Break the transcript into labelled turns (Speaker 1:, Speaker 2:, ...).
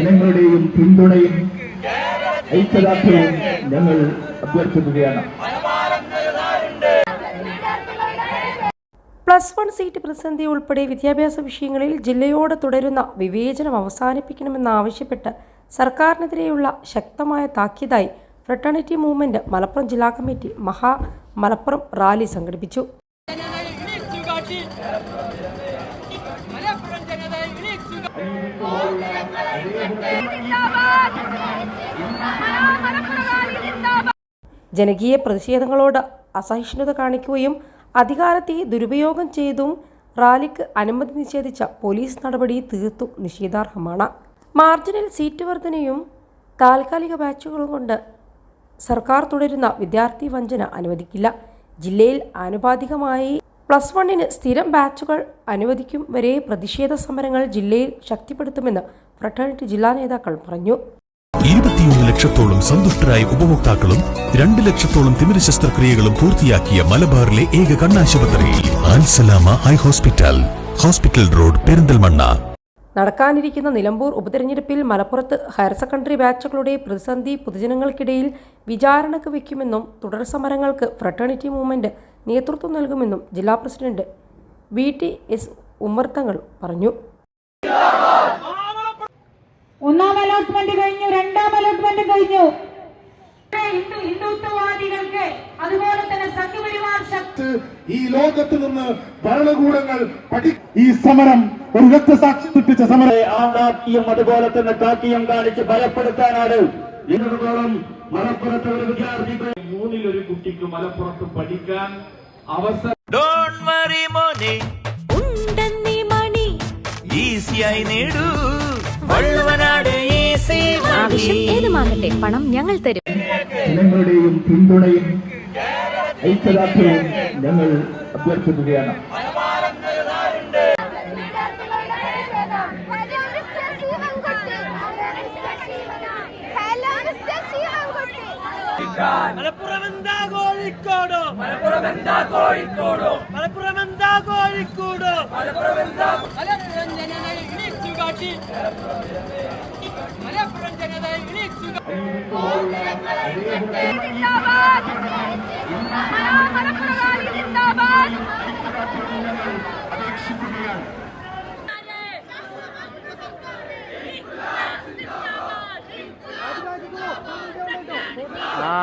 Speaker 1: ജനങ്ങളുടെയും പിന്തുണയും ഐക്യദാർഢ്യവും ഞങ്ങൾ അഭ്യർത്ഥിക്കുകയാണ്.
Speaker 2: പ്ലസ് വൺ സീറ്റ് പ്രതിസന്ധി ഉൾപ്പെടെ വിദ്യാഭ്യാസ വിഷയങ്ങളിൽ ജില്ലയോട് തുടരുന്ന വിവേചനം അവസാനിപ്പിക്കണമെന്നാവശ്യപ്പെട്ട് സർക്കാരിനെതിരെയുള്ള ശക്തമായ താക്കീതായി ഫ്രട്ടേണിറ്റി മൂവ്മെന്റ് മലപ്പുറം ജില്ലാ കമ്മിറ്റി മഹാ മലപ്പുറം റാലി സംഘടിപ്പിച്ചു. ജനകീയ പ്രതിഷേധങ്ങളോട് അസഹിഷ്ണുത കാണിക്കുകയും അധികാരത്തെ ദുരുപയോഗം ചെയ്തും റാലിക്ക് അനുമതി നിഷേധിച്ച പോലീസ് നടപടി തീർത്തും നിഷേധാർഹമാണ്. മാർജിനൽ സീറ്റ് വർധനയും താൽക്കാലിക ബാച്ചുകളും കൊണ്ട് സർക്കാർ തുടരുന്ന വിദ്യാർത്ഥി വഞ്ചന അനുവദിക്കില്ല. ജില്ലയിൽ ആനുപാതികമായി പ്ലസ് വണ്ണിന് സ്ഥിരം ബാച്ചുകൾ അനുവദിക്കും വരെ പ്രതിഷേധ സമരങ്ങൾ ജില്ലയിൽ ശക്തിപ്പെടുത്തുമെന്ന് ഫ്രട്ടേണിറ്റി ജില്ലാ നേതാക്കൾ പറഞ്ഞു.
Speaker 3: ഇരുപത്തിയൊന്ന് ലക്ഷത്തോളം സന്തുഷ്ടരായ ഉപഭോക്താക്കളും രണ്ട് ലക്ഷത്തോളം തിമിര ശസ്ത്രക്രിയകളും പൂർത്തിയാക്കിയ മലബാറിലെ ഏക കണ്ണാശുപത്രി ആൻസലാമ ഹൈ ഹോസ്പിറ്റൽ ഹോസ്പിറ്റൽ റോഡ് പെരിന്തൽമണ്ണ.
Speaker 2: നടക്കാനിരിക്കുന്ന നിലമ്പൂർ ഉപതെരഞ്ഞെടുപ്പിൽ മലപ്പുറത്ത് ഹയർ സെക്കൻഡറി ബാച്ചുകളുടെ പ്രതിസന്ധി പൊതുജനങ്ങൾക്കിടയിൽ വിചാരണക്ക് വയ്ക്കുമെന്നും തുടർ സമരങ്ങൾക്ക് ഫ്രട്ടേണിറ്റി മൂവ്മെന്റ് നേതൃത്വം നൽകുമെന്നും ജില്ലാ പ്രസിഡന്റ് വി ടി എസ് ഉമ്മർത്തങ്ങൾ പറഞ്ഞു.
Speaker 4: അലോട്ട്മെന്റ് കഴിഞ്ഞു രണ്ടാം അലോട്ട്മെന്റ് കഴിഞ്ഞു. ഹിന്ദു ഹിന്ദുത്വവാദികൾക്ക് അതുപോലെ തന്നെ സംഘപരിവാർ
Speaker 5: ഈ ലോകത്ത് നിന്ന് ഭരണകൂടങ്ങൾ പഠി ഈ സമരം ഒരു രക്തസാക്ഷി സൃഷ്ടിച്ച സമരം.
Speaker 1: ആണ്ടാക്കിയും അതുപോലെ തന്നെ കാക്കിയും കാണിച്ച് ഭയപ്പെടുത്താനാണ്. ഇന്നത്തോളം മലപ്പുറത്തെ ഒരു വിദ്യാർത്ഥി
Speaker 6: മൂന്നിൽ ഒരു കുട്ടിക്ക് മലപ്പുറത്ത് പഠിക്കാൻ അവസരം
Speaker 7: ഉണ്ടെന്നീ മണി.
Speaker 8: ഈസിയായി നേടൂ.
Speaker 7: ആവശ്യം ഏതുമാകട്ടെ പണം ഞങ്ങൾ തരും.
Speaker 1: ജനങ്ങളുടെയും പിന്തുണയും ഐക്യദാർഢ്യവും ഞങ്ങൾ അഭ്യർത്ഥിക്കുകയാണ്.
Speaker 9: മലപ്പുറം എന്താ കോഴിക്കോട്? മലപ്പുറം എന്താ കോഴിക്കോട്? മലപ്പുറം എന്താ കോഴിക്കോട്? മലപ്പുറം എന്താ മലപ്പുറം ജനതയെ പാർട്ടി മലപ്പുറം ജനതയെ വിളിക്കുക
Speaker 10: അപേക്ഷിക്കുകയാണ് ആ.